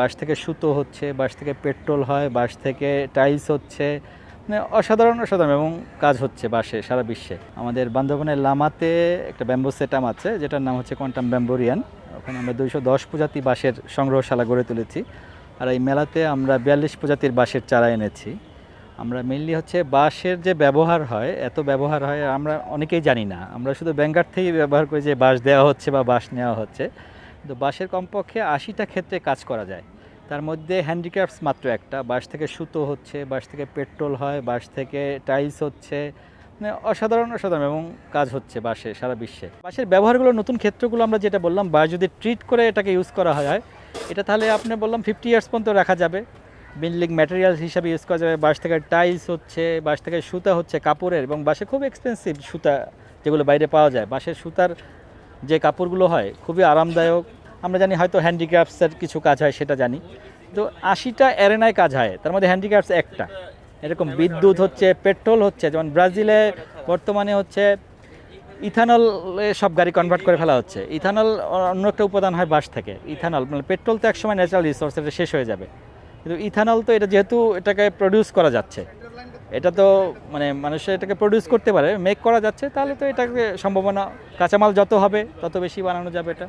বাঁশ থেকে সুতো হচ্ছে, বাঁশ থেকে পেট্রোল হয়, বাঁশ থেকে টাইলস হচ্ছে মানে অসাধারণ অসাধারণ এবং কাজ হচ্ছে বাঁশে সারা বিশ্বে। আমাদের বান্ধবনের লামাতে একটা ব্যাম্বো সেটাম আছে, যেটার নাম হচ্ছে কোয়ান্টাম ব্যাম্বোরিয়ান। ওখানে আমরা দুইশো দশ প্রজাতি বাঁশের সংগ্রহশালা গড়ে তুলেছি আর এই মেলাতে আমরা বিয়াল্লিশ প্রজাতির বাঁশের চারা এনেছি। আমরা মেনলি হচ্ছে বাঁশের যে ব্যবহার হয়, এত ব্যবহার হয় আমরা অনেকেই জানি না। আমরা শুধু ব্যাঙ্গার থেকেই ব্যবহার করি যে বাঁশ দেওয়া হচ্ছে বা বাঁশ নেওয়া হচ্ছে। কিন্তু বাঁশের কমপক্ষে আশিটা ক্ষেত্রে কাজ করা যায়। তার মধ্যে হ্যান্ডিক্রাফটস মাত্র একটা। বাঁশ থেকে সুতো হচ্ছে, বাঁশ থেকে পেট্রোল হয়, বাঁশ থেকে টাইলস হচ্ছে মানে অসাধারণ অসাধারণ এবং কাজ হচ্ছে বাঁশে সারা বিশ্বে। বাঁশের ব্যবহারগুলো, নতুন ক্ষেত্রগুলো আমরা যেটা বললাম, বাঁশ যদি ট্রিট করে এটাকে ইউজ করা হয় এটা তাহলে আপনি বললাম ফিফটি ইয়ার্স পর্যন্ত রাখা যাবে। বিল্ডিং ম্যাটেরিয়াল হিসাবে ইউজ করা যাবে, বাঁশ থেকে টাইলস হচ্ছে, বাঁশ থেকে সুতা হচ্ছে কাপড়ের এবং বাঁশে খুব এক্সপেন্সিভ সুতা যেগুলো বাইরে পাওয়া যায়। বাঁশের সুতার যে কাপড়গুলো হয়, খুবই আরামদায়ক। আমরা জানি হয়তো হ্যান্ডিক্রাফটসের কিছু কাজ হয়, সেটা জানি। তো আশিটা অ্যারেনায় কাজ হয়, তার মধ্যে হ্যান্ডিক্রাফটস একটা। এরকম বিদ্যুৎ হচ্ছে, পেট্রোল হচ্ছে, যেমন ব্রাজিলে বর্তমানে হচ্ছে ইথানল সব গাড়ি কনভার্ট করে ফেলা হচ্ছে। ইথানল অন্য একটা উপাদান হয় বাস থেকে। ইথানল মানে পেট্রোল তো একসময় ন্যাচারাল রিসোর্স এটা শেষ হয়ে যাবে। কিন্তু ইথানল তো এটা যেহেতু এটাকে প্রডিউস করা যাচ্ছে। এটা তো মানে মানুষ এটাকে প্রডিউস করতে পারে মেক করা যাচ্ছে, তাহলে তো এটাকে সম্ভাবনা, কাঁচামাল যত হবে, তত বেশি বানানো যাবে এটা।